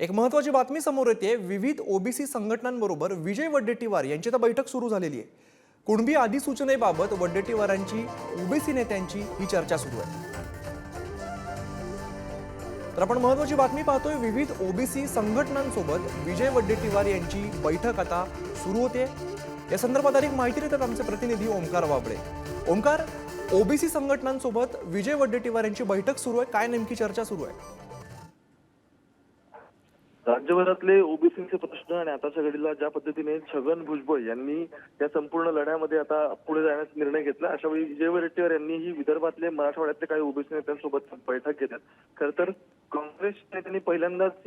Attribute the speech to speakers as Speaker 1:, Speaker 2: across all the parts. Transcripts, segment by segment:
Speaker 1: एक महत्वाची बातमी समोर येते विविध ओबीसी संघटनांबरोबर विजय वड्डेटीवार यांची तर बैठक सुरू झालेली आहे. कुणबी अधिसूचनेबाबत वड्डेटीवारांची ओबीसी नेत्यांची ही चर्चा सुरू आहे. तर आपण महत्वाची बातमी पाहतोय विविध ओबीसी संघटनांसोबत विजय वड्डेट्टीवार यांची बैठक आता सुरू होते. या संदर्भात अधिक माहिती देतात आमचे प्रतिनिधी ओंकार बाबळे ओंकार ओबीसी संघटनांसोबत विजय वड्डेटीवार यांची बैठक सुरू आहे. काय नेमकी चर्चा सुरू आहे?
Speaker 2: राज्यभरातले ओबीसीचे प्रश्न आणि आताच्या घडीला ज्या पद्धतीने छगन भुजबळ यांनी या संपूर्ण लढ्यामध्ये आता पुढे जाण्याचा निर्णय घेतला अशा वेळी विजय वडेट्टीवार यांनीही विदर्भातले मराठवाड्यातले काही ओबीसी नेत्यांसोबत बैठक घेतली खर तर काँग्रेस नेत्यांनी पहिल्यांदाच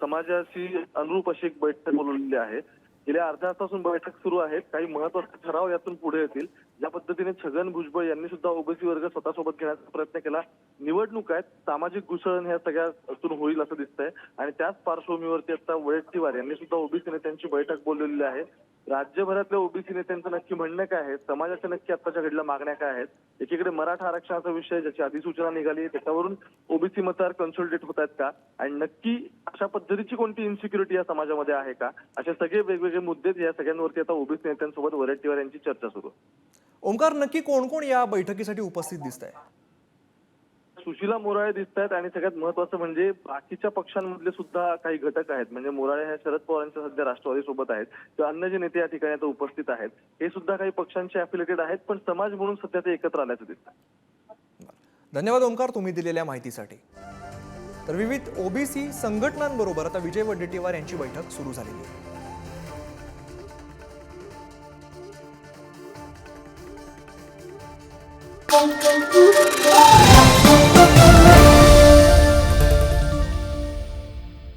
Speaker 2: समाजाशी अनुरूप अशी एक बैठक बोलवलेली आहे. गेल्या अर्ध्या तासापासून बैठक सुरू आहेत. काही महत्त्वाचे ठराव यातून पुढे येतील. ज्या पद्धतीने छगन भुजबळ यांनी सुद्धा ओबीसी वर्ग स्वतःसोबत घेण्याचा प्रयत्न केला. निवडणूक आहेत. सामाजिक घुसळण ह्या सगळ्यातून होईल असं दिसतंय. आणि त्याच पार्श्वभूमीवरती आता वडेट्टीवार यांनी सुद्धा ओबीसी नेत्यांची बैठक बोलवलेली आहे. राज्यभरातल्या ओबीसी नेत्यांचं नक्की म्हणणं काय आहे? समाजाच्या नक्की आताच्या घडीला मागण्या काय आहेत? एकीकडे मराठा आरक्षणाचा विषय ज्याची अधिसूचना निघाली त्याच्यावरून ओबीसी मतदार कन्सल्टेट होत आहेत का? आणि नक्की अशा पद्धतीची कोणती इन्सिक्युरिटी या समाजामध्ये आहे का? असे सगळे वेगवेगळे मुद्दे या सगळ्यांवरती आता ओबीसी नेत्यांसोबत वडेट्टीवार यांची चर्चा सुरू.
Speaker 1: ओंकार नक्की कोण कोण या बैठकीसाठी उपस्थित दिसत आहे
Speaker 2: सुशीला मोराळे दिसत आहेत आणि सगळ्यात महत्वाचं म्हणजे बाकीच्या पक्षांमधले सुद्धा काही घटक आहेत. म्हणजे मोराळे ह्या शरद पवारांच्या सध्या राष्ट्रवादी सोबत आहेत. किंवा अन्य जे नेते या ठिकाणी आता उपस्थित आहेत हे सुद्धा काही पक्षांशी अफिलेटेड आहेत पण समाज म्हणून सध्या ते एकत्र आल्याचं दिसतं
Speaker 1: धन्यवाद ओंकार तुम्ही दिलेल्या माहितीसाठी. तर विविध ओबीसी संघटनांबरोबर आता विजय वडेट्टीवार यांची बैठक सुरू झालेली आहे.
Speaker 3: boom, boom.